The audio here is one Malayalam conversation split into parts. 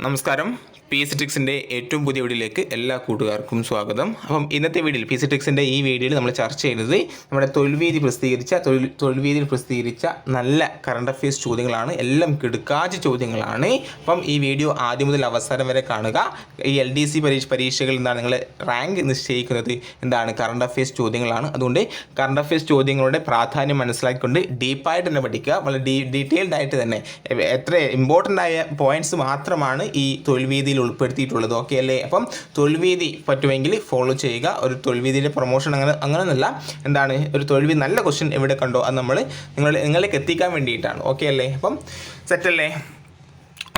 നമസ്കാരം. പി സി ടിക്സിന്റെ ഏറ്റവും പുതിയ വീഡിയോയിലേക്ക് എല്ലാ കൂട്ടുകാർക്കും സ്വാഗതം. അപ്പം ഇന്നത്തെ വീഡിയോയിൽ പി സി ടിക്സിന്റെ ഈ വീഡിയോയിൽ നമ്മൾ ചർച്ച ചെയ്യുന്നത് നമ്മുടെ തൊഴിൽവീതി പ്രസിദ്ധീകരിച്ച തൊഴിൽ തൊഴിൽവീതിയിൽ പ്രസിദ്ധീകരിച്ച നല്ല കറണ്ട് അഫയേഴ്സ് ചോദ്യങ്ങളാണ്. എല്ലാം കിടുക്കാച്ച ചോദ്യങ്ങളാണ്. അപ്പം ഈ വീഡിയോ ആദ്യം മുതൽ അവസാനം വരെ കാണുക. ഈ എൽ ഡി സി പരീക്ഷ പരീക്ഷകളിൽ എന്താണ് നിങ്ങൾ റാങ്ക് നിശ്ചയിക്കുന്നത് എന്താണ് കറണ്ട് അഫയേഴ്സ് ചോദ്യങ്ങളാണ്. അതുകൊണ്ട് കറണ്ട് അഫയേഴ്സ് ചോദ്യങ്ങളുടെ പ്രാധാന്യം മനസ്സിലാക്കിക്കൊണ്ട് ഡീപ്പായിട്ട് തന്നെ പഠിക്കുക. വളരെ ഡീ ഡീറ്റെയിൽഡ് ആയിട്ട് തന്നെ. എത്ര ഇമ്പോർട്ടന്റ് ആയ പോയിന്റ്സ് മാത്രമാണ് ഈ തൊഴിൽവീതിയിൽ ഉൾപ്പെടുത്തിയിട്ടുള്ളത്. ഓക്കെ അല്ലേ? അപ്പം തൊഴിൽവീതി പറ്റുമെങ്കിൽ ഫോളോ ചെയ്യുക. ഒരു തൊഴിൽവീതിയുടെ പ്രൊമോഷൻ അങ്ങനെ അങ്ങനെയൊന്നുമല്ല. എന്താണ്? ഒരു തൊഴിൽവീതി നല്ല ക്വസ്റ്റ്യൻ എവിടെ കണ്ടോ? അത് നമ്മൾ നിങ്ങൾ നിങ്ങളിലേക്ക് എത്തിക്കാൻ വേണ്ടിയിട്ടാണ്. ഓക്കെ അല്ലേ? അപ്പം സെറ്റല്ലേ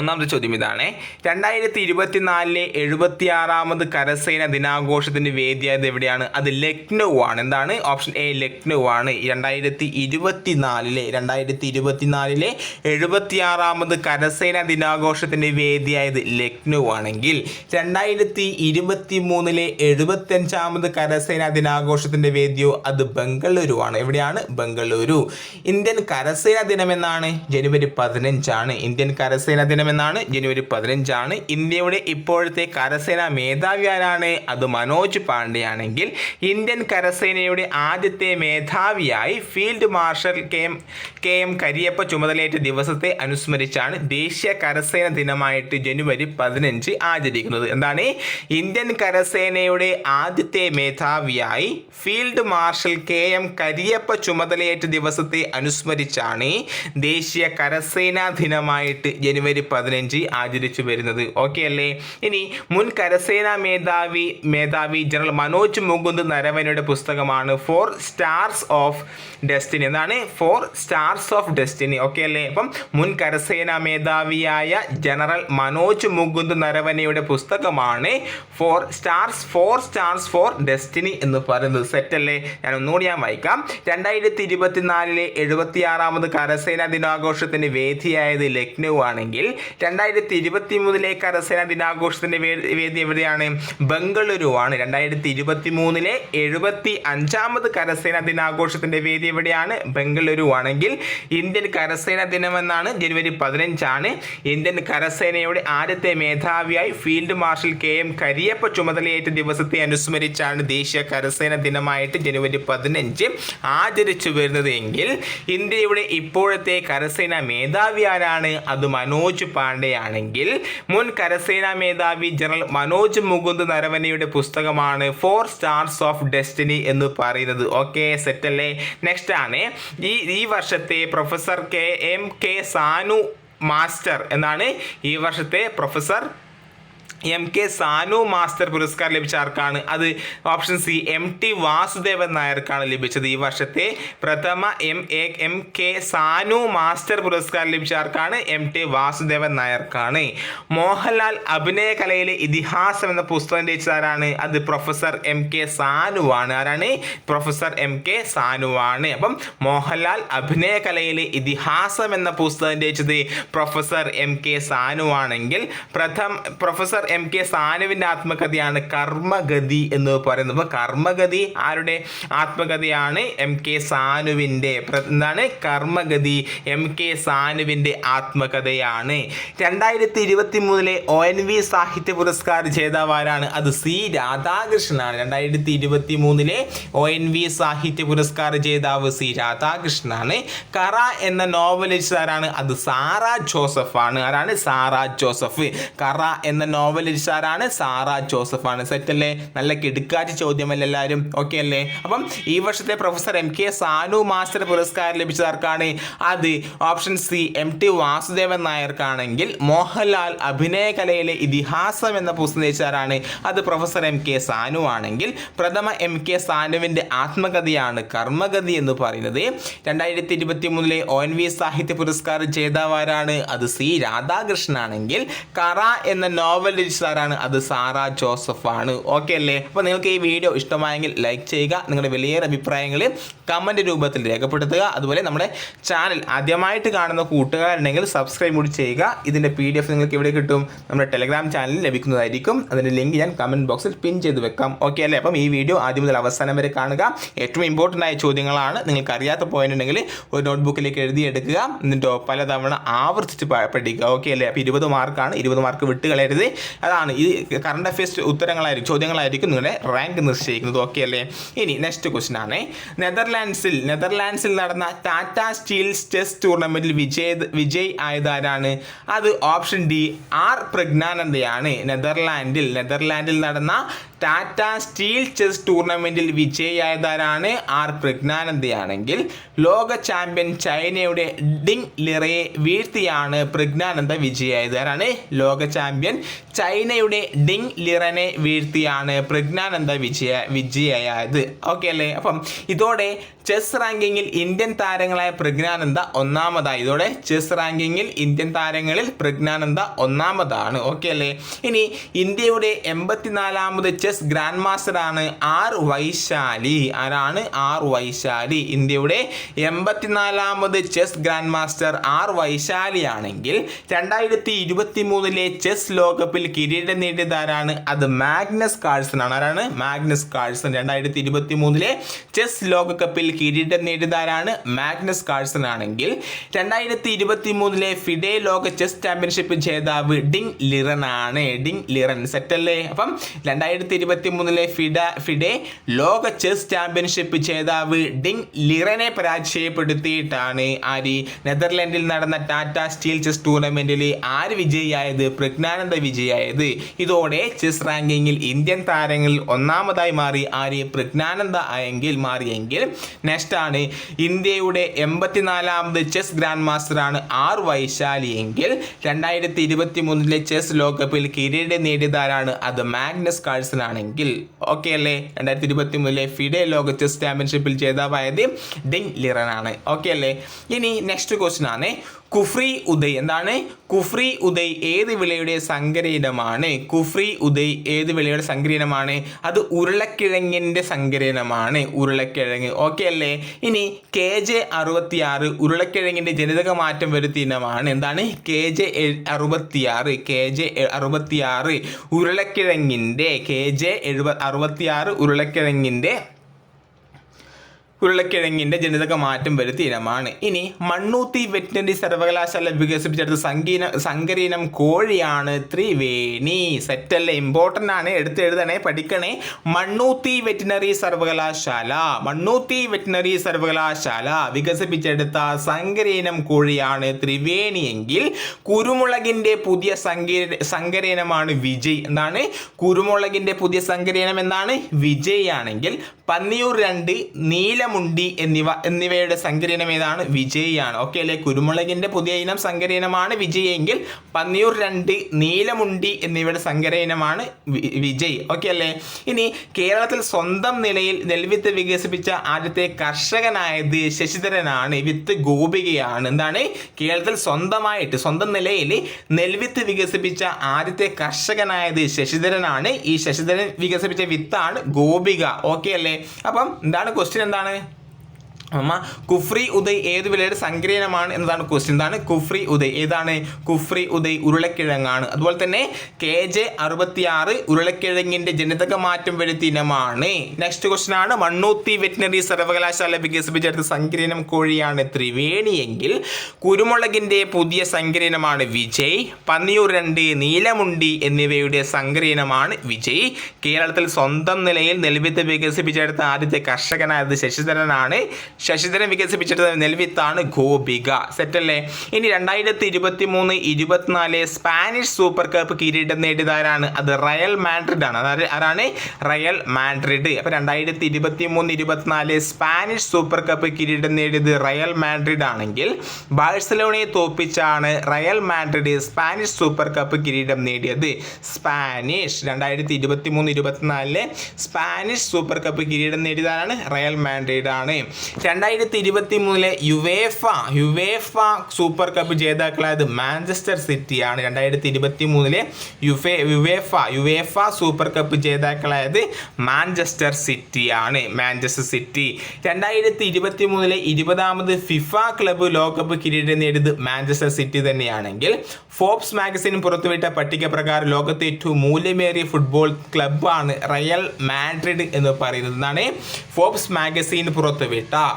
ഒന്നാമത്തെ ചോദ്യം ഇതാണ്. രണ്ടായിരത്തി ഇരുപത്തിനാലിലെ എഴുപത്തി ആറാമത് കരസേന ദിനാഘോഷത്തിന്റെ വേദിയായത് എവിടെയാണ്? അത് ലക്നൗ ആണ്. എന്താണ്? ഓപ്ഷൻ എ ലക്നൗ ആണ്. രണ്ടായിരത്തി ഇരുപത്തിനാലിലെ രണ്ടായിരത്തി ഇരുപത്തിനാലിലെ എഴുപത്തി ആറാമത് കരസേന ദിനാഘോഷത്തിന്റെ വേദിയായത് ലക്നൗ ആണെങ്കിൽ രണ്ടായിരത്തി ഇരുപത്തി മൂന്നിലെ എഴുപത്തഞ്ചാമത് കരസേന ദിനാഘോഷത്തിന്റെ വേദിയോ അത് ബംഗളൂരു ആണ്. എവിടെയാണ്? ബംഗളൂരു. ഇന്ത്യൻ കരസേന ദിനം എന്നാണ്? ജനുവരി പതിനഞ്ചാണ്. ഇന്ത്യൻ കരസേന ദിനം എന്നാണ് ജനുവരി പതിനഞ്ചാണ്. ഇന്ത്യയുടെ ഇപ്പോഴത്തെ കരസേന മേധാവി ആരാണ്? അത് മനോജ് പാണ്ഡെയാണെങ്കിൽ ഇന്ത്യൻ കരസേനയുടെ ആദ്യത്തെ മേധാവിയായി field marshal K M K M Cariappa ചുമതലയേറ്റ ദിവസത്തെ അനുസ്മരിച്ചാണ് ദേശീയ കരസേന ദിനമായിട്ട് ജനുവരി പതിനഞ്ച് ആചരിക്കുന്നത്. എന്താണ്? ഇന്ത്യൻ കരസേനയുടെ ആദ്യത്തെ മേധാവിയായി field marshal K M Cariappa ചുമതലയേറ്റ ദിവസത്തെ അനുസ്മരിച്ചാണ് ദേശീയ കരസേനാ ദിനമായിട്ട് ജനുവരി പതിനഞ്ച് ആചരിച്ചു വരുന്നത്. ഓക്കെ അല്ലേ? ഇനി മുൻ കരസേനാ മേധാവി മേധാവി ജനറൽ മനോജ് മുകുന്ദ് നരവനയുടെ പുസ്തകമാണ് ഫോർ സ്റ്റാർസ് ഓഫ് ഡെസ്റ്റിനി എന്താണ്? Four stars of destiny okay അല്ലേ? അപ്പം മുൻ കരസേനാ മേധാവിയായ ജനറൽ മനോജ് മുകുന്ദ് നരവനയുടെ പുസ്തകമാണ് four stars four stars four destiny എന്ന് പറയുന്നത്. സെറ്റ് അല്ലേ? ഞാൻ ഒന്നുകൂടി ഞാൻ വായിക്കാം. രണ്ടായിരത്തി ഇരുപത്തിനാലിലെ എഴുപത്തിയാറാമത് കരസേനാ ദിനാഘോഷത്തിന് വേദിയായത് ലക്നൗ ആണെങ്കിൽ രണ്ടായിരത്തി ഇരുപത്തി മൂന്നിലെ കരസേനാ ദിനാഘോഷത്തിന്റെ വേദി എവിടെയാണ്? ബംഗളൂരു ആണ് രണ്ടായിരത്തി ഇരുപത്തി മൂന്നിലെ എഴുപത്തി അഞ്ചാമത് കരസേനാ ദിനാഘോഷത്തിന്റെ വേദി എവിടെയാണ്? ബംഗളൂരു ആണെങ്കിൽ ഇന്ത്യൻ കരസേന ദിനമെന്നാണ് ജനുവരി പതിനഞ്ചാണ്. ഇന്ത്യൻ കരസേനയുടെ ആദ്യത്തെ മേധാവിയായി field marshal K M Cariappa ചുമതലയേറ്റ ദിവസത്തെ അനുസ്മരിച്ചാണ് ദേശീയ കരസേന ദിനമായിട്ട് ജനുവരി പതിനഞ്ച് ആചരിച്ചു വരുന്നത് എങ്കിൽ ഇന്ത്യയുടെ ഇപ്പോഴത്തെ കരസേന മേധാവി ആരാണ്? അത് മനോജ് പാണ്ഡെ ആണെങ്കിൽ മുൻ കരസേനാ മേധാവി ജനറൽ മനോജ് മുകുന്ദ് നരവനയുടെ പുസ്തകമാണ് ഫോർ സ്റ്റാർസ് ഓഫ് ഡെസ്റ്റിനി എന്ന് പറയുന്നത്. ഓക്കെ സെറ്റ് അല്ലേ? നെക്സ്റ്റ് ആണ്. ഈ ഈ വർഷത്തെ professor K M K Sanu master എന്നാണ് ഈ വർഷത്തെ professor M K Sanu master പുരസ്കാരം ലഭിച്ച ആർക്കാണ്? അത് option C M T Vasudevan നായർക്കാണ് ലഭിച്ചത്. ഈ വർഷത്തെ പ്രഥമ M A M K Sanu master പുരസ്കാരം ലഭിച്ച ആർക്കാണ്? എം ടി വാസുദേവൻ നായർക്കാണ്. മോഹൻലാൽ അഭിനയ കലയിലെ ഇതിഹാസം എന്ന പുസ്തകം രചിച്ചതാരാണ് അത് പ്രൊഫസർ എം കെ സാനു ആണ്. ആരാണ്? പ്രൊഫസർ എം കെ സാനു ആണ്. അപ്പം മോഹൻലാൽ അഭിനയ കലയിലെ ഇതിഹാസം എന്ന പുസ്തകം രചിച്ചത് പ്രൊഫസർ എം കെ സാനു ആണെങ്കിൽ പ്രഥം പ്രൊഫസർ എം കെ സാനുവിന്റെ ആത്മകഥയാണ് കർമ്മഗതി എന്ന് പറയുന്നത്. അപ്പോൾ കർമ്മഗതി ആരുടെ ആത്മകഥയാണ്? എം കെ സാനുവിന്റെ എന്താണ്? കർമ്മഗതി എം കെ സാനുവിന്റെ ആത്മകഥയാണ്. രണ്ടായിരത്തി ഇരുപത്തി മൂന്നിലെ ഒ എൻ വി സാഹിത്യ പുരസ്കാര ജേതാവാരാണ് അത് സി രാധാകൃഷ്ണനാണ്. രണ്ടായിരത്തി ഇരുപത്തി മൂന്നിലെ ഒ എൻ വി സാഹിത്യ പുരസ്കാര ജേതാവ് സി രാധാകൃഷ്ണനാണ്. കറ എന്ന നോവലിസ്റ്റ് ആരാണ്? അത് സാറ ജോസഫ് ആണ് ആരാണ്? സാറ ജോസഫ്. കറ എന്ന നോവൽ രചിച്ചതാരാണ് സാറ ജോസഫ് ആണ് സെറ്റ് അല്ലേ നല്ല കിടുക്കാറ്റ് ചോദ്യമല്ല എല്ലാവരും ഓക്കെ അല്ലേ? അപ്പം ഈ വർഷത്തെ professor M K Sanu master പുരസ്കാരം ലഭിച്ചത് ആർക്കാണ്? അത് option C M T Vasudevan നായർക്കാണെങ്കിൽ Mohanlal അഭിനയ കലയിലെ ഇതിഹാസം എന്ന പുസ്തകം രചിച്ചതാരാണ് അത് പ്രൊഫസർ എം കെ സാനു ആണെങ്കിൽ പ്രഥമ എം കെ സാനുവിന്റെ ആത്മകഥയാണ് കർമ്മഗതി എന്ന് പറയുന്നത്. രണ്ടായിരത്തി ഇരുപത്തി മൂന്നിലെ ഒ എൻ വി സാഹിത്യ പുരസ്കാരം ജേതാവാരാണ് അത് സി രാധാകൃഷ്ണൻ ആണെങ്കിൽ കറ എന്ന നോവൽ രചിച്ചതാരാണ് അത് സാറ ജോസഫ് ആണ് ഓക്കെ അല്ലേ? അപ്പോൾ നിങ്ങൾക്ക് ഈ വീഡിയോ ഇഷ്ടമായെങ്കിൽ ലൈക്ക് ചെയ്യുക. നിങ്ങളുടെ വലിയ അഭിപ്രായങ്ങൾ കമന്റ് രൂപത്തിൽ രേഖപ്പെടുത്തുക. അതുപോലെ നമ്മുടെ ചാനൽ ആദ്യമായിട്ട് കാണുന്ന കൂട്ടുകാരുണ്ടെങ്കിൽ സബ്സ്ക്രൈബ് കൂടി ചെയ്യുക. ഇതിന്റെ പി നിങ്ങൾക്ക് ഇവിടെ കിട്ടും. നമ്മുടെ ടെലഗ്രാം ചാനലിൽ ലഭിക്കുന്നതായിരിക്കും. അതിന്റെ ലിങ്ക് ഞാൻ കമന്റ് ബോക്സിൽ പിൻ ചെയ്ത് വെക്കാം. ഓക്കെ അല്ലേ? അപ്പം ഈ വീഡിയോ ആദ്യം മുതൽ അവസാനം വരെ കാണുക. ഏറ്റവും ഇമ്പോർട്ടന്റ് ആയ ചോദ്യങ്ങളാണ്. നിങ്ങൾക്ക് അറിയാത്ത പോയിന്റ് ഉണ്ടെങ്കിൽ ഒരു നോട്ട്ബുക്കിലേക്ക് എഴുതിയെടുക്കുക എന്നിട്ടോ പലതവണ ആവർത്തിച്ച് പഠിക്കുക. ഓക്കെ അല്ലേ? അപ്പോൾ ഇരുപത് മാർക്കാണ് ഇരുപത് മാർക്ക് വിട്ട് കളയരുത്. അതാണ്. ഈ കറണ്ട് അഫയേഴ്സ് ഉത്തരങ്ങളായിരിക്കും ചോദ്യങ്ങളായിരിക്കും നിങ്ങളുടെ റാങ്ക് നിശ്ചയിക്കുന്നത് ഓക്കെ അല്ലേ? ഇനി നെക്സ്റ്റ് ക്വസ്റ്റൻ ആണ്. നെതർലാൻഡ്സിൽ നെതർലാൻഡ്സിൽ നടന്ന ടാറ്റ സ്റ്റീൽസ് ചെസ് ടൂർണമെന്റിൽ വിജയ വിജയ് ആയതാരാണ്? അത് ഓപ്ഷൻ ഡി ആർ പ്രജ്ഞാനന്ദയാണ്. നെതർലാൻഡിൽ നെതർലാൻഡിൽ നടന്ന ടാറ്റ സ്റ്റീൽ ചെസ് ടൂർണമെന്റിൽ വിജയിയായതാരാണ് ആർ പ്രജ്ഞാനന്ദയാണെങ്കിൽ. ലോക ചാമ്പ്യൻ ചൈനയുടെ ഡിങ് ലിറയെ വീഴ്ത്തിയാണ് പ്രജ്ഞാനന്ദ വിജയിയായതാരാണ്. ലോക ചാമ്പ്യൻ ചൈനയുടെ ഡിങ് ലിറനെ വീഴ്ത്തിയാണ് പ്രജ്ഞാനന്ദ വിജയ വിജയിയായത്. ഓക്കെ അല്ലേ? അപ്പം ഇതോടെ ചെസ് റാങ്കിങ്ങിൽ ഇന്ത്യൻ താരങ്ങളായ പ്രജ്ഞാനന്ദ ഒന്നാമതായി. ഇതോടെ ചെസ് റാങ്കിങ്ങിൽ ഇന്ത്യൻ താരങ്ങളിൽ പ്രജ്ഞാനന്ദ ഒന്നാമതാണ്. ഓക്കെ അല്ലേ? ഇനി ഇന്ത്യയുടെ എൺപത്തിനാലാമത് ചെസ് ഗ്രാൻഡ് മാസ്റ്റർ ആണ് ആർ വൈശാലി. ആരാണ്? ആർ വൈശാലി. ഇന്ത്യയുടെ എൺപത്തിനാലാമത് chess grand master R Vaishali ആണെങ്കിൽ രണ്ടായിരത്തി ഇരുപത്തി മൂന്നിലെ ചെസ് ലോകകപ്പിൽ കിരീടം നേടിയത് ആരാണ്? അത് മാഗ്നസ് കാഴ്സൺ ആണ്. ആരാണ്? മാഗ്നസ് കാഴ്സൺ രണ്ടായിരത്തി ഇരുപത്തി മൂന്നിലെ ചെസ് ലോകകപ്പിൽ കിരീടം നേടിയത് ആരാണ്? മാഗ്നസ് കാഴ്സൺ ആണെങ്കിൽ രണ്ടായിരത്തി ഇരുപത്തി മൂന്നിലെ ഫിഡെ ലോക ചെസ് ചാമ്പ്യൻഷിപ്പ് ജേതാവ് ഡിങ് ലിറൻ ആണ് ഡിങ് ലിറൻ. സെറ്റല്ലേ അപ്പം രണ്ടായിരത്തി ഇരുപത്തി മൂന്നിലെ ഫിഡ ഫിഡെ ലോക ചെസ് ചാമ്പ്യൻഷിപ്പ് ജേതാവ് ഡിങ് ലിറനെ പരാജയപ്പെടുത്തിയിട്ടാണ് ആര്. നെതർലൻഡിൽ നടന്ന ടാറ്റ സ്റ്റീൽ ചെസ് ടൂർണമെന്റിൽ ആര് വിജയിയായത്? പ്രജ്ഞാനന്ദ വിജയിയായത്. ഇതോടെ ചെസ് റാങ്കിങ്ങിൽ ഇന്ത്യൻ താരങ്ങളിൽ ഒന്നാമതായി മാറി ആര്? പ്രജ്ഞാനന്ദ ആയെങ്കിൽ മാറിയെങ്കിൽ നെക്സ്റ്റ് ആണ് ഇന്ത്യയുടെ എൺപത്തിനാലാമത് ചെസ് ഗ്രാൻഡ് മാസ്റ്ററാണ് ആർ വൈശാലി എങ്കിൽ രണ്ടായിരത്തി ഇരുപത്തി മൂന്നിലെ ചെസ് ലോകകപ്പിൽ കിരീടം നേടിയതാരാണ്? അത് മാഗ്നസ് കാൾസൺ ആണെങ്കിൽ ഓക്കെ അല്ലേ? രണ്ടായിരത്തി ഇരുപത്തി മൂന്നിലെ ഫിഡെ ലോക ചെസ് ചാമ്പ്യൻഷിപ്പിൽ ജേതാവായത് ഡിങ് ലിറൻ ആണ് ഓക്കെ അല്ലേ? ഇനി നെക്സ്റ്റ് ക്വസ്റ്റ്യൻ ആണ്. കുഫ്രി ഉദയ്. എന്താണ്? കുഫ്രി ഉദയ് ഏത് വിളയുടെ സങ്കരീനമാണ് കുഫ്രി ഉദയ് ഏത് വിളയുടെ സങ്കരീനമാണ് അത് ഉരുളക്കിഴങ്ങിന്റെ സങ്കരീനമാണ് ഉരുളക്കിഴങ്ങ്. ഓക്കെ അല്ലേ? ഇനി കെ ജെ അറുപത്തിയാറ് ഉരുളക്കിഴങ്ങിന്റെ ജനിതക മാറ്റം വരുത്തിയ ഇനമാണ്. എന്താണ്? കെ ജെ അറുപത്തിയാറ്. കെ ജെ അറുപത്തിയാറ് ഉരുളക്കിഴങ്ങിന്റെ കെ ജെ എഴുപ അറുപത്തിയാറ് ഉരുളക്കിഴങ്ങിന്റെ ഉരുളക്കിഴങ്ങിന്റെ ജനിതക മാറ്റം വരുത്തിയ ഇനമാണ് ഇനി മണ്ണൂത്തി വെറ്റിനറി സർവകലാശാല വികസിപ്പിച്ചെടുത്ത സങ്കീന സങ്കരീനം കോഴിയാണ് ത്രിവേണി. സെറ്റല്ലേ ഇമ്പോർട്ടന്റ് ആണ്. എടുത്ത് എഴുതണേ പഠിക്കണേ. മണ്ണൂത്തി വെറ്റിനറി സർവകലാശാല. മണ്ണൂത്തി വെറ്റിനറി സർവകലാശാല വികസിപ്പിച്ചെടുത്ത സങ്കരീനം കോഴിയാണ് ത്രിവേണി എങ്കിൽ കുരുമുളകിന്റെ പുതിയ സങ്കീര സങ്കരീനമാണ് വിജയ്. എന്താണ്? കുരുമുളകിന്റെ പുതിയ സങ്കരീനം എന്താണ്? വിജയ് ആണെങ്കിൽ പന്നിയൂർ രണ്ട് നീലമുണ്ടി എന്നിവ എന്നിവയുടെ സങ്കരീനം ഏതാണ്? വിജയിയാണ്. ഓക്കെ അല്ലെ? കുരുമുളകിന്റെ പുതിയ ഇനം സങ്കരീനമാണ് വിജയ് എങ്കിൽ പന്നിയൂർ രണ്ട് നീലമുണ്ടി എന്നിവയുടെ സങ്കരീനമാണ് വിജയ്. ഓക്കെ അല്ലേ? ഇനി കേരളത്തിൽ സ്വന്തം നിലയിൽ നെൽവിത്ത് വികസിപ്പിച്ച ആദ്യത്തെ കർഷകനായത് ശശിധരനാണ്. വിത്ത് ഗോപികയാണ്. എന്താണ്? കേരളത്തിൽ സ്വന്തമായിട്ട് സ്വന്തം നിലയിൽ നെൽവിത്ത് വികസിപ്പിച്ച ആദ്യത്തെ കർഷകനായത് ശശിധരനാണ്. ഈ ശശിധരൻ വികസിപ്പിച്ച വിത്താണ് ഗോപിക. ഓക്കെ അല്ലേ? അപ്പം എന്താണ്? ക്വസ്റ്റ്യൻ എന്താണ്? അമ്മ കുഫ്രി ഉദയ് ഏത് വിലയുടെ സങ്കീർണമാണ് എന്നതാണ് ക്വസ്റ്റ്യൻ എന്താണ് കുഫ്രി ഉദയ്. ഏതാണ്? കുഫ്രി ഉദയ് ഉരുളക്കിഴങ്ങാണ്. അതുപോലെ തന്നെ കെ ജെ അറുപത്തിയാറ് ഉരുളക്കിഴങ്ങിന്റെ ജനിതക മാറ്റം വരുത്തിയ ഇനമാണ് നെക്സ്റ്റ് ക്വസ്റ്റ്യൻ ആണ്. മണ്ണൂത്തി വെറ്റിനറി സർവകലാശാല വികസിപ്പിച്ചെടുത്ത സങ്കീർണം കോഴിയാണ് ത്രിവേണിയെങ്കിൽ കുരുമുളകിന്റെ പുതിയ സങ്കീർണമാണ് വിജയ് പന്നിയൂർ രണ്ട് നീലമുണ്ടി എന്നിവയുടെ സങ്കീർണമാണ് വിജയ്. കേരളത്തിൽ സ്വന്തം നിലയിൽ നെൽവിത്ത് വികസിപ്പിച്ചെടുത്ത ആദ്യത്തെ കർഷകനായത് ശശിധരനാണ്. ശശിധരൻ വികസിപ്പിച്ചെടുത്ത നെൽവിത്താണ് ഗോപിക. സെറ്റല്ലേ? ഇനി രണ്ടായിരത്തി ഇരുപത്തി മൂന്ന് ഇരുപത്തിനാല് സ്പാനിഷ് സൂപ്പർ കപ്പ് കിരീടം നേടിയതാരാണ്? അത് റയൽ മാഡ്രിഡ് ആണ്. ആരാണ്? Real Madrid. അപ്പോൾ രണ്ടായിരത്തി ഇരുപത്തി മൂന്ന് ഇരുപത്തിനാല് സ്പാനിഷ് സൂപ്പർ കപ്പ് കിരീടം നേടിയത് റയൽ മാഡ്രിഡ് ആണെങ്കിൽ ബാഴ്സലോണയെ തോപ്പിച്ചാണ് Real Madrid Spanish super cup കിരീടം നേടിയത്. സ്പാനിഷ് രണ്ടായിരത്തി ഇരുപത്തി മൂന്ന് ഇരുപത്തിനാലിലെ സ്പാനിഷ് സൂപ്പർ കപ്പ് കിരീടം നേടിയതാണ് റയൽ മാഡ്രിഡ് ആണ്. രണ്ടായിരത്തി ഇരുപത്തി മൂന്നിലെ യുവേഫ യുവേഫ സൂപ്പർ കപ്പ് ജേതാക്കളായത് മാഞ്ചസ്റ്റർ സിറ്റിയാണ് രണ്ടായിരത്തി ഇരുപത്തി മൂന്നിലെ UEFA UEFA UEFA super cup ജേതാക്കളായത് Manchester സിറ്റിയാണ് മാഞ്ചസ്റ്റർ സിറ്റി രണ്ടായിരത്തി ഇരുപത്തി മൂന്നിലെ ഇരുപതാമത് ഫിഫ ക്ലബ്ബ് ലോകകപ്പ് കിരീടം നേടിയത് മാഞ്ചസ്റ്റർ സിറ്റി തന്നെയാണെങ്കിൽ ഫോബ്സ് മാഗസിൻ പുറത്തുവിട്ട പട്ടിക പ്രകാരം ലോകത്തെ ഏറ്റവും മൂല്യമേറിയ ഫുട്ബോൾ ക്ലബ്ബാണ് റയൽ മാഡ്രിഡ് എന്ന് പറയുന്നത് എന്നാണ് ഫോബ്സ് മാഗസിൻ പുറത്തുവിട്ട.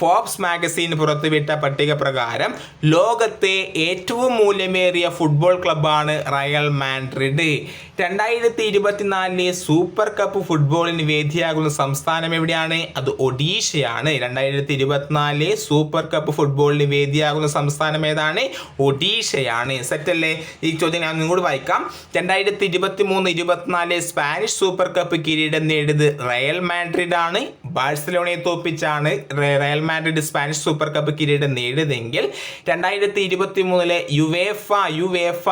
ഫോബ്സ് മാഗസീൻ പുറത്തുവിട്ട പട്ടിക പ്രകാരം ലോകത്തെ ഏറ്റവും മൂല്യമേറിയ ഫുട്ബോൾ ക്ലബ്ബാണ് റയൽ മാൻഡ്രിഡ് രണ്ടായിരത്തി ഇരുപത്തിനാലിലെ സൂപ്പർ കപ്പ് ഫുട്ബോളിന് വേദിയാകുന്ന സംസ്ഥാനം എവിടെയാണ്? അത് ഒഡീഷയാണ്. രണ്ടായിരത്തി ഇരുപത്തിനാലിലെ സൂപ്പർ കപ്പ് ഫുട്ബോളിന് വേദിയാകുന്ന സംസ്ഥാനം ഏതാണ്? ഒഡീഷയാണ്. സെറ്റല്ലേ ഈ ചോദ്യം ഞാൻ നിങ്ങളോട് വായിക്കാം. രണ്ടായിരത്തി ഇരുപത്തി മൂന്ന് ഇരുപത്തിനാലിലെ സ്പാനിഷ് സൂപ്പർ കപ്പ് കിരീടം നേടിയത് റയൽ മാൻഡ്രിഡ് ആണ്. ബാഴ്സലോണയെ തോപ്പിച്ചാണ് Real Madrid Spanish super cup കിരീടം നേടിയതെങ്കിൽ രണ്ടായിരത്തി ഇരുപത്തി മൂന്നിലെ UEFA UEFA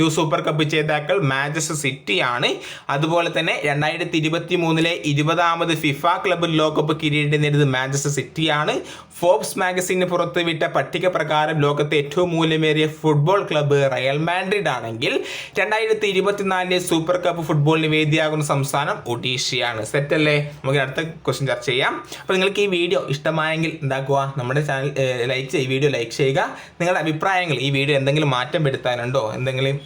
U super cup ജേതാക്കൾ മാഞ്ചസ്റ്റർ സിറ്റിയാണ്. അതുപോലെ തന്നെ രണ്ടായിരത്തി ഇരുപത്തി മൂന്നിലെ ഇരുപതാമത് ഫിഫ ക്ലബ്ബ് ലോകകപ്പ് കിരീടം നേടിയത് മാഞ്ചസ്റ്റർ സിറ്റിയാണ്. ഫോബ്സ് മാഗസിന് പുറത്തുവിട്ട പട്ടിക പ്രകാരം ലോകത്തെ ഏറ്റവും മൂല്യമേറിയ ഫുട്ബോൾ ക്ലബ്ബ് റയൽ മാഡ്രിഡ് ആണെങ്കിൽ രണ്ടായിരത്തി ഇരുപത്തിനാലിലെ സൂപ്പർ കപ്പ് ഫുട്ബോളിന് വേദിയാകുന്ന സംസ്ഥാനം ഒഡീഷയാണ്. സെറ്റല്ലേ നമുക്ക് അടുത്ത ക്വസ്റ്റ്യൻ ചർച്ച ചെയ്യാം. അപ്പോൾ നിങ്ങൾക്ക് ഈ വീഡിയോ ഇഷ്ടമായെങ്കിൽ എന്താക്കുക? നമ്മുടെ ചാനൽ ലൈക്ക് ചെയ്യുക വീഡിയോ ലൈക്ക് ചെയ്യുക. നിങ്ങളുടെ അഭിപ്രായങ്ങൾ ഈ വീഡിയോ എന്തെങ്കിലും മാറ്റം വരുത്താനുണ്ടോ? എന്തെങ്കിലും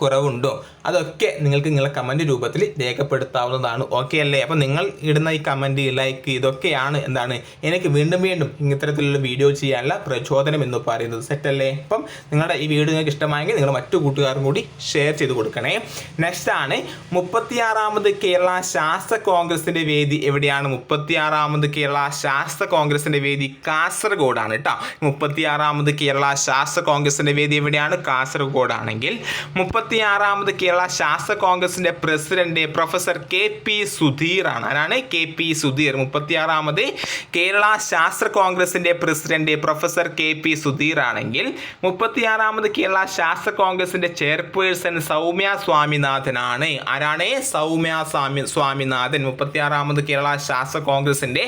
കുറവുണ്ടോ? അതൊക്കെ നിങ്ങൾക്ക് നിങ്ങളെ കമന്റ് രൂപത്തിൽ രേഖപ്പെടുത്താവുന്നതാണ്. ഓക്കെ അല്ലേ? അപ്പോൾ നിങ്ങൾ ഇടുന്ന ഈ കമന്റ് ലൈക്ക് ഇതൊക്കെയാണ് എന്താണ്? എനിക്ക് വീണ്ടും വീണ്ടും ഇത്തരത്തിലുള്ള വീഡിയോ ചെയ്യാനുള്ള പ്രചോദനം എന്ന് പറയുന്നത്. സെറ്റല്ലേ അപ്പം നിങ്ങളുടെ ഈ വീഡിയോ നിങ്ങൾക്ക് ഇഷ്ടമായെങ്കിൽ നിങ്ങൾ മറ്റു കൂട്ടുകാരും കൂടി ഷെയർ ചെയ്ത് കൊടുക്കണേ. നെക്സ്റ്റ് ആണ് മുപ്പത്തിയാറാമത് കേരള ശാസ്ത്ര കോൺഗ്രസിന്റെ വേദി എവിടെയാണ്? മുപ്പത്തിയാറാമത് കേരള ശാസ്ത്ര കോൺഗ്രസിന്റെ വേദി കാസർഗോഡാണ് കേട്ടോ. മുപ്പത്തിയാറാമത് കേരള ശാസ്ത്ര കോൺഗ്രസിന്റെ വേദി എവിടെയാണ്? കാസർഗോഡാണെങ്കിൽ മുപ്പത്തിയാറാമത് കേരള ശാസ്ത്ര കോൺഗ്രസിന്റെ president professor K P Sudheer ആണ്. ആരാണ്? K P Sudheer. മുപ്പത്തിയാറാമത് കേരള ശാസ്ത്ര കോൺഗ്രസിന്റെ president professor K P Sudheer ആണെങ്കിൽ മുപ്പത്തിയാറാമത് കേരള ശാസ്ത്ര കോൺഗ്രസിന്റെ ചെയർപേഴ്സൺ സൗമ്യ സ്വാമിനാഥനാണ് ആരാണ്? സൗമ്യ സ്വാമി സ്വാമിനാഥൻ. മുപ്പത്തിയാറാമത് കേരള ശാസ്ത്ര കോൺഗ്രസിന്റെ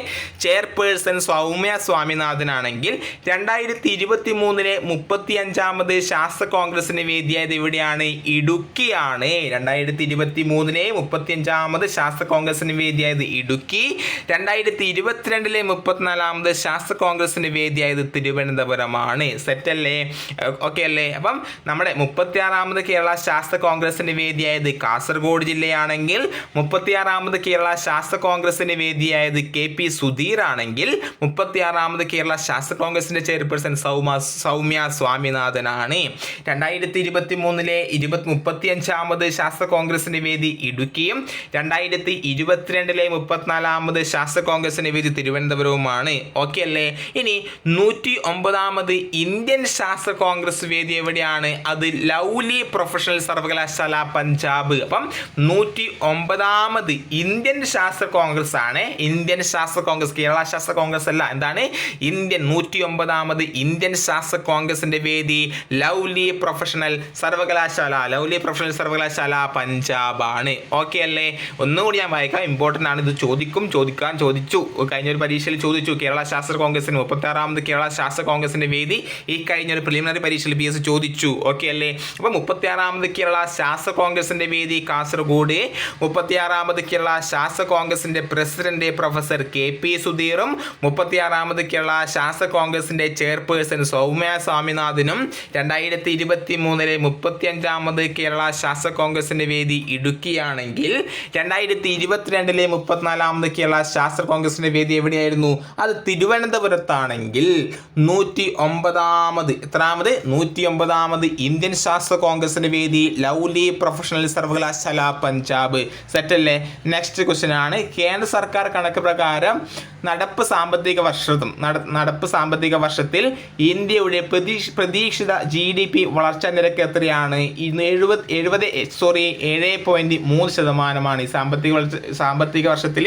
ചെയർപേഴ്സൺ സൗമ്യ സ്വാമിനാഥനാണെങ്കിൽ രണ്ടായിരത്തി ഇരുപത്തി മൂന്നിലെ മുപ്പത്തി അഞ്ചാമത് ശാസ്ത്ര കോൺഗ്രസിന് വേദിയായത് എവിടെയാണ്? ഇടുക്കിയാണ്. രണ്ടായിരത്തി ഇരുപത്തി മൂന്നിലെ മുപ്പത്തി അഞ്ചാമത് ശാസ്ത്ര കോൺഗ്രസിന് വേദിയായത് ഇടുക്കി. രണ്ടായിരത്തി ഇരുപത്തിരണ്ടിലെ മുപ്പത്തിനാലാമത് ശാസ്ത്ര കോൺഗ്രസിന് വേദിയായത് തിരുവനന്തപുരമാണ്. സെറ്റല്ലേ ഓക്കെ അല്ലേ? അപ്പം നമ്മുടെ മുപ്പത്തിയാറാമത് കേരള ശാസ്ത്ര കോൺഗ്രസിന് വേദിയായത് കാസർഗോഡ് ജില്ലയാണെങ്കിൽ മുപ്പത്തിയാറാമത് കേരള ശാസ്ത്ര കോൺഗ്രസിന് വേദിയായത് കെ പി സുധീർ ആണെങ്കിൽ മുപ്പത്തിയാറാമത് കേരള ശാസ്ത്ര കോൺഗ്രസിന്റെ ചെയർപേഴ്സൺ സൗമ സൗമ്യ സ്വാമിനാഥനാണ്. രണ്ടായിരത്തി ഇരുപത്തി മൂന്നിലെ ഇരുപത്തി മുപ്പത്തി അഞ്ചാമത് ശാസ്ത്ര കോൺഗ്രസിന്റെ വേദി ഇടുക്കിയും രണ്ടായിരത്തി ഇരുപത്തിരണ്ടിലെ മുപ്പത്തിനാലാമത് ശാസ്ത്ര കോൺഗ്രസിന്റെ വേദി തിരുവനന്തപുരവുമാണ്. ഓക്കെ അല്ലേ? ഇനി നൂറ്റി ഒമ്പതാമത് ഇന്ത്യൻ ശാസ്ത്ര കോൺഗ്രസ് വേദി എവിടെയാണ്? അത് ലൗലി പ്രൊഫഷണൽ സർവകലാശാല പഞ്ചാബ്. അപ്പം നൂറ്റി ഒമ്പതാമത് ഇന്ത്യൻ ശാസ്ത്ര കോൺഗ്രസ് ആണ് ഇന്ത്യൻ ശാസ്ത്ര കോൺഗ്രസ് കേരള ശാസ്ത്ര കോൺഗ്രസ് അല്ല. എന്താണ്? ഇന്ത്യൻ നൂറ്റി ഒമ്പതാമത് ഇന്ത്യൻ ശാസ്ത്ര കോൺഗ്രസിന്റെ വേദി ലൗലി പ്രൊഫഷണൽ സർവകലാശാല. ലൗലി പ്രൊഫഷണൽ സർവകലാശാല പഞ്ചാബാണ് ഓക്കെ അല്ലേ? ഒന്നുകൂടി ഞാൻ വായിക്കാം. ഇമ്പോർട്ടന്റ് ആണ് ഇത് ചോദിക്കും ചോദിക്കാൻ ചോദിച്ചു. കഴിഞ്ഞ ഒരു പരീക്ഷയിൽ ചോദിച്ചു. കേരള ശാസ്ത്ര കോൺഗ്രസിന് മുപ്പത്തി ആറാമത് കേരള ശാസ്ത്ര കോൺഗ്രസിന്റെ വേദി. ഈ കഴിഞ്ഞ ഒരു പ്രിലിമിനറി പരീക്ഷയിൽ പി എസ് ചോദിച്ചു. ഓക്കെ അല്ലേ? അപ്പോൾ മുപ്പത്തി ആറാമത് കേരള ശാസ്ത്ര കോൺഗ്രസിന്റെ വേദി കാസർഗോഡ്. മുപ്പത്തി ആറാമത് കേരള ശാസ്ത്ര കോൺഗ്രസിന്റെ പ്രസിഡന്റ് പ്രൊഫസർ കെ പി സുധീറും. മുപ്പത്തി ആറാമത് കേരള ശാസ്ത്ര കോൺഗ്രസിന്റെ ചെയർപേഴ്സൺ സൗമ്യ സ്വാമിനാഥനും. രണ്ടായിരത്തി ഇരുപത്തി മൂന്നിലെ മുപ്പത്തി അഞ്ചാമത് കേരള ശാസ്ത്ര കോൺഗ്രസിന്റെ വേദി ഇടുക്കിയാണെങ്കിൽ രണ്ടായിരത്തി ഇരുപത്തിരണ്ടിലെ മുപ്പത്തിനാലാമത് കേരള ശാസ്ത്ര കോൺഗ്രസിന്റെ വേദി എവിടെയായിരുന്നു? അത് തിരുവനന്തപുരത്താണെങ്കിൽ നൂറ്റി ഒമ്പതാമത് എത്രാമത്? നൂറ്റി ഒമ്പതാമത് ഇന്ത്യൻ ശാസ്ത്ര കോൺഗ്രസിന്റെ വേദി ലൗലി പ്രൊഫഷണൽ സർവകലാശാല പഞ്ചാബ്. സെറ്റല്ലേ നെക്സ്റ്റ് ക്വസ്റ്റ്യൻ ആണ്. കേന്ദ്ര സർക്കാർ കണക്ക് പ്രകാരം നടപ്പ് സാമ്പത്തിക വർഷത്തും നട- നടപ്പ് സാമ്പത്തിക വർഷത്തിൽ ഇന്ത്യയുടെ പ്രതീക്ഷ പ്രതീക്ഷിത ജി ഡി പി വളർച്ചാ നിരക്ക് എത്രയാണ്? ഇന്ന് എഴുപത് എഴുപത് സോറി ഏഴ് പോയിന്റ് മൂന്ന് ശതമാനമാണ് ഈ സാമ്പത്തിക സാമ്പത്തിക വർഷത്തിൽ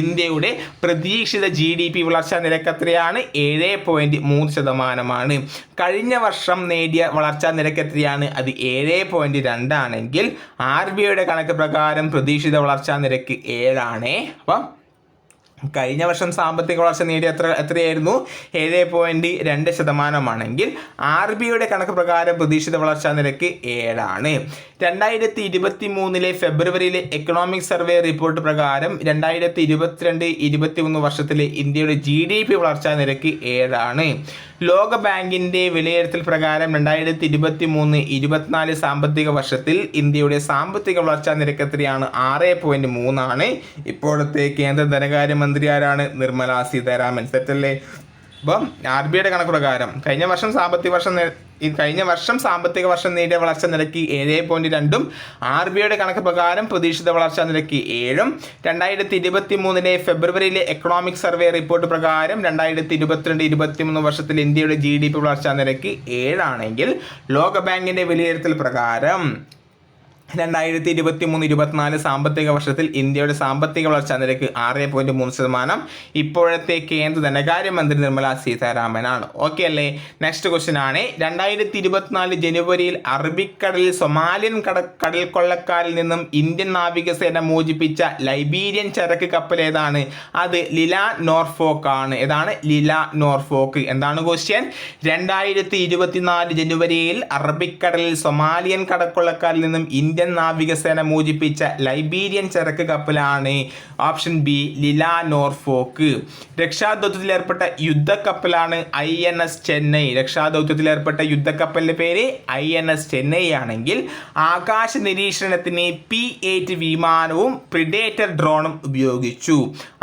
ഇന്ത്യയുടെ പ്രതീക്ഷിത ജി ഡി പി വളർച്ചാ നിരക്ക് എത്രയാണ്? ഏഴ് പോയിന്റ് മൂന്ന് ശതമാനമാണ്. കഴിഞ്ഞ വർഷം നേടിയ വളർച്ചാ നിരക്ക് എത്രയാണ്? അത് ഏഴ് പോയിന്റ് രണ്ടാണെങ്കിൽ ആർ ബി ഐയുടെ കണക്ക് പ്രകാരം പ്രതീക്ഷിത വളർച്ചാ നിരക്ക് ഏഴാണ്. അപ്പം കഴിഞ്ഞ വർഷം സാമ്പത്തിക വളർച്ച നേടിയ എത്ര എത്രയായിരുന്നു? ഏഴ് പോയിന്റ് രണ്ട് ശതമാനമാണെങ്കിൽ ആർ ബിയുടെ കണക്ക് പ്രകാരം പ്രതീക്ഷിത വളർച്ചാ നിരക്ക് ഏഴാണ്. രണ്ടായിരത്തി ഇരുപത്തി മൂന്നിലെ ഫെബ്രുവരിയിലെ എക്കണോമിക് സർവേ റിപ്പോർട്ട് പ്രകാരം രണ്ടായിരത്തി ഇരുപത്തിരണ്ട് ഇരുപത്തി മൂന്ന് വർഷത്തിലെ ഇന്ത്യയുടെ ജി ഡി പി വളർച്ചാ നിരക്ക് ഏഴാണ്. ലോക ബാങ്കിന്റെ വിലയിരുത്തൽ പ്രകാരം രണ്ടായിരത്തി ഇരുപത്തി മൂന്ന് ഇരുപത്തിനാല് സാമ്പത്തിക വർഷത്തിൽ ഇന്ത്യയുടെ സാമ്പത്തിക വളർച്ചാ നിരക്ക് എത്രയാണ് ആറ് പോയിന്റ് മൂന്നാണ്. ഇപ്പോഴത്തെ കേന്ദ്ര ധനകാര്യമന്ത്രി ആരാണ്? നിർമ്മല സീതാരാമൻ. സെറ്റല്ലേ? അപ്പം ആർ ബി ഐയുടെ കണക്ക് പ്രകാരം കഴിഞ്ഞ വർഷം സാമ്പത്തിക വർഷം ഈ കഴിഞ്ഞ വർഷം സാമ്പത്തിക വർഷം നേടിയ വളർച്ചാ നിരക്ക് ഏഴ് പോയിന്റ് രണ്ടും ആർ ബി ഐയുടെ കണക്ക് പ്രകാരം പ്രതീക്ഷിത വളർച്ചാ നിരക്ക് ഏഴും. രണ്ടായിരത്തി ഇരുപത്തി മൂന്നിലെ ഫെബ്രുവരിയിലെ എക്കണോമിക് സർവേ റിപ്പോർട്ട് പ്രകാരം രണ്ടായിരത്തി ഇരുപത്തിരണ്ട് ഇരുപത്തി മൂന്ന് വർഷത്തിൽ ഇന്ത്യയുടെ ജി ഡി പി വളർച്ചാ നിരക്ക് ഏഴാണെങ്കിൽ ലോക ബാങ്കിന്റെ വിലയിരുത്തൽ പ്രകാരം രണ്ടായിരത്തി ഇരുപത്തി മൂന്ന് ഇരുപത്തിനാല് സാമ്പത്തിക വർഷത്തിൽ ഇന്ത്യയുടെ സാമ്പത്തിക വളർച്ചാ നിരക്ക് ആറ് പോയിന്റ് മൂന്ന് ശതമാനം. ഇപ്പോഴത്തെ കേന്ദ്ര ധനകാര്യമന്ത്രി നിർമ്മല സീതാരാമനാണ്. ഓക്കെ അല്ലേ? നെക്സ്റ്റ് ക്വസ്റ്റ്യൻ ആണ്. രണ്ടായിരത്തി ഇരുപത്തിനാല് ജനുവരിയിൽ അറബിക്കടലിൽ സൊമാലിയൻ കട കടൽ കൊള്ളക്കാരിൽ നിന്നും ഇന്ത്യൻ നാവികസേന മോചിപ്പിച്ച ലൈബീരിയൻ ചരക്ക് കപ്പൽ ഏതാണ്? അത് ലില നോർഫോക്ക് ആണ്. ഏതാണ്? ലില നോർഫോക്ക്. എന്താണ് ക്വസ്റ്റ്യൻ രണ്ടായിരത്തി ഇരുപത്തിനാല് ജനുവരിയിൽ അറബിക്കടലിൽ സൊമാലിയൻ കടക്കൊള്ളക്കാരിൽ നിന്നും ഇന്ത്യൻ നാവികസേന മോചിപ്പിച്ച ലൈബീരിയൻ ചരക്ക് കപ്പലാണ് ഓപ്ഷൻ ബി ലില നോർഫോക്ക്. രക്ഷാദൗത്യത്തിൽ ഏർപ്പെട്ട യുദ്ധക്കപ്പലാണ് ഐ എൻ എസ് ചെന്നൈ. രക്ഷാദൗത്യത്തിലേർപ്പെട്ട യുദ്ധക്കപ്പലിന്റെ പേര് ഐ എൻ എസ് ചെന്നൈ ആണെങ്കിൽ ആകാശ നിരീക്ഷണത്തിന് പി എയ്റ്റ് വിമാനവും പ്രിഡേറ്റർ ഡ്രോണും ഉപയോഗിച്ചു.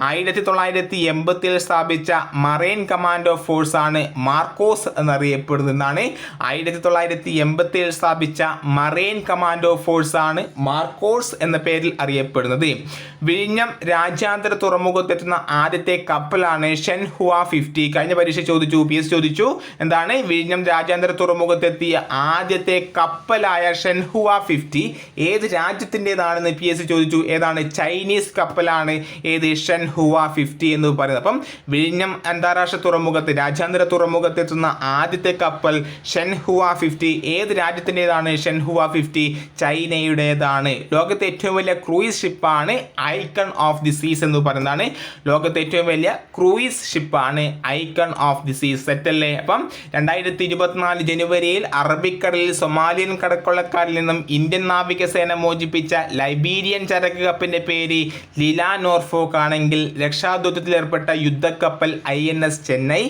ആയിരത്തി തൊള്ളായിരത്തി എൺപത്തിൽ സ്ഥാപിച്ച മറൈൻ കമാൻഡോ ഫോഴ്സ് ആണ് മാർക്കോസ് എന്നറിയപ്പെടുന്നതാണ് ആയിരത്തി തൊള്ളായിരത്തി എൺപത്തിയിൽ സ്ഥാപിച്ച മറൈൻ കമാൻഡോ ഫോഴ്സ് ആണ് മാർക്കോസ് എന്ന പേരിൽ അറിയപ്പെടുന്നത്. വിഴിഞ്ഞം രാജ്യാന്തര തുറമുഖത്തെത്തുന്ന ആദ്യത്തെ കപ്പലാണ് ഷെൻ ഹുവ ഫിഫ്റ്റി. കഴിഞ്ഞ പരീക്ഷ ചോദിച്ചു പി എസ് ചോദിച്ചു. എന്താണ്? വിഴിഞ്ഞം രാജ്യാന്തര തുറമുഖത്തെത്തിയ ആദ്യത്തെ കപ്പലായ ഷെൻ ഹുവ ഫിഫ്റ്റി. ഏത് രാജ്യത്തിന്റെതാണെന്ന് പി എസ് ചോദിച്ചു. ഏതാണ്? ചൈനീസ് കപ്പലാണ് ഏത് ഷെൻ ഹുവ ഫിഫ്റ്റി എന്ന് പറയുന്നത്. അപ്പം വിഴിഞ്ഞം അന്താരാഷ്ട്ര തുറമുഖത്ത് രാജ്യാന്തര തുറമുഖത്തെത്തുന്ന ആദ്യത്തെ കപ്പൽ ഷെൻ ഹുവ ഫിഫ്റ്റി. ഏത് രാജ്യത്തിന്റെതാണ് ഷെൻ ഹുവ ഫിഫ്റ്റി? ചൈനയുടേതാണ് ലോകത്തെ ഏറ്റവും വലിയ ക്രൂയിസ് ഷിപ്പാണ് ഐക്കൺ ഓഫ് ദി സീസ് എന്ന് പറയുന്നതാണ്. ലോകത്തെ ഏറ്റവും വലിയ ക്രൂയിസ് ഷിപ്പാണ് ഐക്കൺ ഓഫ് ദി സീസ്. സെറ്റല്ലേ അപ്പം രണ്ടായിരത്തി ഇരുപത്തിനാല് ജനുവരിയിൽ അറബിക്കടലിൽ സൊമാലിയൻ കടക്കൊള്ളക്കാരിൽ നിന്നും ഇന്ത്യൻ നാവികസേന മോചിപ്പിച്ച ലൈബീരിയൻ ചരക്ക് കപ്പിന്റെ പേര് ലീല നോർഫോക്ക് ആണെങ്കിൽ രക്ഷാദൗത്യത്തിലേർപ്പെട്ട യുദ്ധക്കപ്പൽ ഐ എൻ എസ് ചെന്നൈ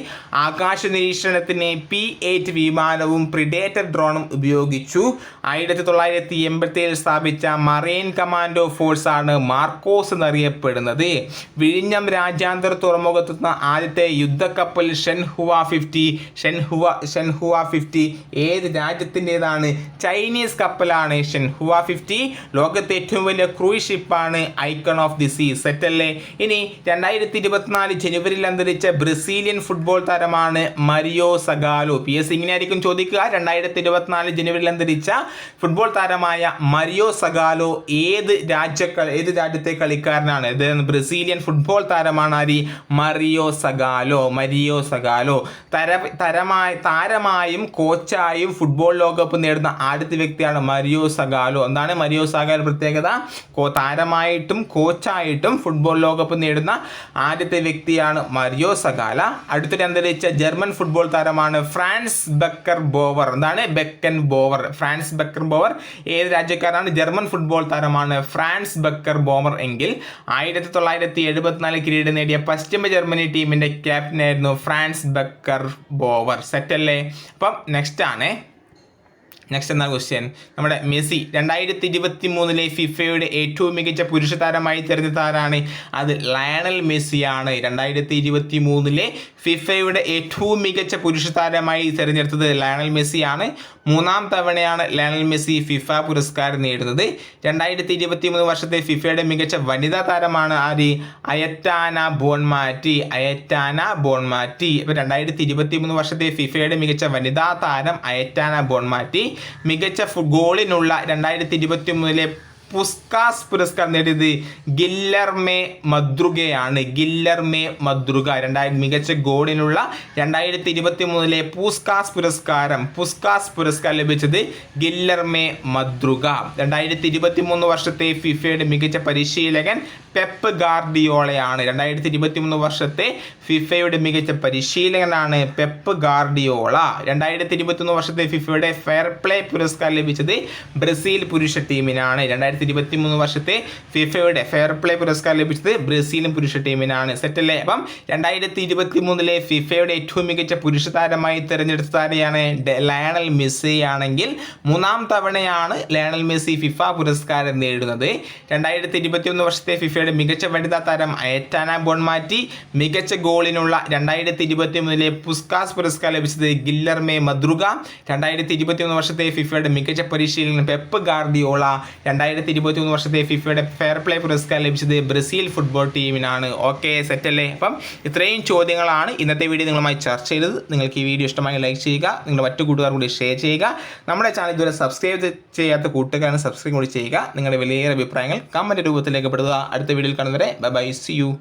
ആകാശ നിരീക്ഷണത്തിന് പി എയ്റ്റ് വിമാനവും പ്രിഡേറ്റർ ഡ്രോണും ഉപയോഗിച്ചു. ആയിരത്തി തൊള്ളായിരത്തി എൺപത്തി ഏഴിൽ സ്ഥാപിച്ച മറൈൻ കമാൻഡോ ഫോഴ്സ് ആണ് മാർക്കോസ് എന്നറിയപ്പെടുന്നത്. വിഴിഞ്ഞം രാജ്യാന്തര തുറമുഖത്തെത്തുന്ന ആദ്യത്തെ യുദ്ധക്കപ്പൽ Zhenhua fifty Zhenhua Zhenhua fifty ഏത് രാജ്യത്തിന്റെതാണ്? ചൈനീസ് കപ്പലാണ് ഷെൻഹുവ ഫിഫ്റ്റി ലോകത്തെ ഏറ്റവും വലിയ ക്രൂയിസ് ഷിപ്പാണ് ഐക്കൺ ഓഫ് ദി സീ സെറ്റല്ലേ? ഇനി രണ്ടായിരത്തി ഇരുപത്തിനാല് ജനുവരിയിൽ അന്തരിച്ച ബ്രസീലിയൻ ഫുട്ബോൾ താരമാണ് മരിയോ സഗാലോ പി എസ് ഇങ്ങനെയായിരിക്കും ചോദിക്കുക. രണ്ടായിരത്തി ഇരുപത്തിനാല് ജനുവരിയിൽ അന്തരിച്ച ഫുട്ബോൾ താരമായ മരിയോ സഗാലോ ഏത് രാജ്യ ഏത് രാജ്യത്തെ കളിക്കാരനാണ്? ഇത് ബ്രസീലിയൻ ഫുട്ബോൾ താരമാണ് ആരി? മറിയോ സഗാലോ മരിയോ സഗാലോ. തര തരമായി താരമായും കോച്ചായും ഫുട്ബോൾ ലോകകപ്പ് നേടുന്ന ആദ്യത്തെ വ്യക്തിയാണ് മരിയോ സഗാലോ. എന്താണ് മരിയോ സഗാലോ പ്രത്യേകത? കോ താരമായിട്ടും കോച്ചായിട്ടും ഫുട്ബോൾ ലോകകപ്പ് നേടുന്ന ആദ്യത്തെ വ്യക്തിയാണ് മരിയോ സഗാല. അടുത്തൊരു അന്തരിച്ച ജർമ്മൻ ഫുട്ബോൾ താരമാണ് ഫ്രാൻസ് ബക്കർ ബോവർ എന്താണ് Beckenbauer Franz Beckenbauer ഏത് രാജ്യക്കാരാണ് ജർമ്മൻ ഫുട്ബോൾ താരമാണ് ഫ്രാൻസ് ബക്കർ ബോമർ എങ്കിൽ ആയിരത്തി തൊള്ളായിരത്തി എഴുപത്തിനാല് കിരീടം നേടിയ പശ്ചിമ ജർമ്മനി ടീമിന്റെ ക്യാപ്റ്റനായിരുന്നു ഫ്രാൻസ് ബക്കർ ബോവർ. സെറ്റല്ലേ? അപ്പം നെക്സ്റ്റ് ആണ് നെക്സ്റ്റ് എന്ന ക്വസ്റ്റ്യൻ നമ്മുടെ മെസ്സി രണ്ടായിരത്തി ഇരുപത്തി മൂന്നിലെ ഫിഫയുടെ ഏറ്റവും മികച്ച പുരുഷ താരമായി തിരഞ്ഞെടുത്ത ആരാണ്? അത് ലയണൽ മെസ്സിയാണ്. രണ്ടായിരത്തി ഇരുപത്തി മൂന്നിലെ ഫിഫയുടെ ഏറ്റവും മികച്ച പുരുഷ താരമായി തിരഞ്ഞെടുത്തത് ലയണൽ മെസ്സിയാണ്. മൂന്നാം തവണയാണ് ലയണൽ മെസ്സി ഫിഫ പുരസ്കാരം നേടുന്നത്. രണ്ടായിരത്തി ഇരുപത്തി മൂന്ന് വർഷത്തെ ഫിഫയുടെ മികച്ച വനിതാ താരമാണ് ആര്? Aitana Bonmati. Aitana Bonmati. ഇപ്പം രണ്ടായിരത്തി ഇരുപത്തി മൂന്ന് വർഷത്തെ ഫിഫയുടെ മികച്ച വനിതാ താരം അയറ്റാന ബോൺമാറ്റി. മികച്ച ഗോളിനുള്ള രണ്ടായിരത്തി ഇരുപത്തി മൂന്നിലെ പുസ്കാസ് പുരസ്കാരം നേടിയത് ഗില്ലർമേ മദ്രുഗയാണ് ഗില്ലർമേ മദ്രുഗ രണ്ടായിരം മികച്ച ഗോളിനുള്ള രണ്ടായിരത്തി ഇരുപത്തി മൂന്നിലെ പുസ്കാസ് പുരസ്കാരം പുസ്കാസ് പുരസ്കാരം ലഭിച്ചത് ഗില്ലർമേ മദ്രുഗ രണ്ടായിരത്തി ഇരുപത്തി മൂന്ന് വർഷത്തെ ഫിഫയുടെ മികച്ച പരിശീലകൻ പെപ്പ് ഗാർഡിയോളയാണ്. രണ്ടായിരത്തി ഇരുപത്തി മൂന്ന് വർഷത്തെ ഫിഫയുടെ മികച്ച പരിശീലകനാണ് പെപ്പ് ഗാർഡിയോള. രണ്ടായിരത്തി ഇരുപത്തി മൂന്ന് വർഷത്തെ ഫിഫയുടെ ഫെയർ പ്ലേ പുരസ്കാരം ലഭിച്ചത് ബ്രസീൽ പുരുഷ ടീമിനാണ്. രണ്ടായിരത്തി ഇരുപത്തി മൂന്ന് വർഷത്തെ ഫിഫയുടെ ഫെയർ പ്ലേ പുരസ്കാരം ലഭിച്ചത് ബ്രസീലും പുരുഷ ടീമിനാണ്. സെറ്റല്ലേ അപ്പം രണ്ടായിരത്തി ഇരുപത്തി മൂന്നിലെ ഫിഫയുടെ ഏറ്റവും മികച്ച പുരുഷ താരമായി തിരഞ്ഞെടുത്ത താരയാണ് ലയണൽ മെസ്സി ആണെങ്കിൽ മൂന്നാം തവണയാണ് ലയണൽ മെസ്സി ഫിഫ പുരസ്കാരം നേടുന്നത്. രണ്ടായിരത്തി ഇരുപത്തി ഒന്ന് വർഷത്തെ ഫിഫയുടെ മികച്ച വനിതാ താരം അയറ്റാന ബോൺമാറ്റി മികച്ച ഗോളിനുള്ള രണ്ടായിരത്തി ഇരുപത്തി മൂന്നിലെ പുസ്കാസ് പുരസ്കാരം ലഭിച്ചത് ഗില്ലർമേ മദ്രുക രണ്ടായിരത്തി ഇരുപത്തി ഒന്ന് വർഷത്തെ ഫിഫയുടെ മികച്ച പരിശീലനം പെപ്പ് ഗാർഡിയോള രണ്ടായിരത്തി ഇരുപത്തി മൂന്ന് വർഷത്തെ ഫിഫയുടെ ഫെയർ പ്ലേ പുരസ്കാരം ലഭിച്ചത് ബ്രസീൽ ഫുട്ബോൾ ടീമിനാണ് ഓക്കെ സെറ്റ് അല്ലേ? അപ്പം ഇത്രയും ചോദ്യങ്ങളാണ് ഇന്നത്തെ വീഡിയോ നിങ്ങളുമായി ചർച്ച ചെയ്തത്. നിങ്ങൾക്ക് ഈ വീഡിയോ ഇഷ്ടമായി ലൈക്ക് ചെയ്യുക. നിങ്ങളുടെ മറ്റു കൂട്ടുകാർ കൂടി ഷെയർ ചെയ്യുക. നമ്മുടെ ചാനൽ ഇതുവരെ സബ്സ്ക്രൈബ് ചെയ്യാത്ത കൂട്ടുകാരാണ് സബ്സ്ക്രൈബ് കൂടി ചെയ്യുക. നിങ്ങളുടെ വിലയേറെ അഭിപ്രായങ്ങൾ കമന്റ് രൂപത്തിൽ രേഖപ്പെടുത്തുക അടുത്ത വീഡിയോയിൽ കാണുന്നവരെ ബൈ ബൈ സി യു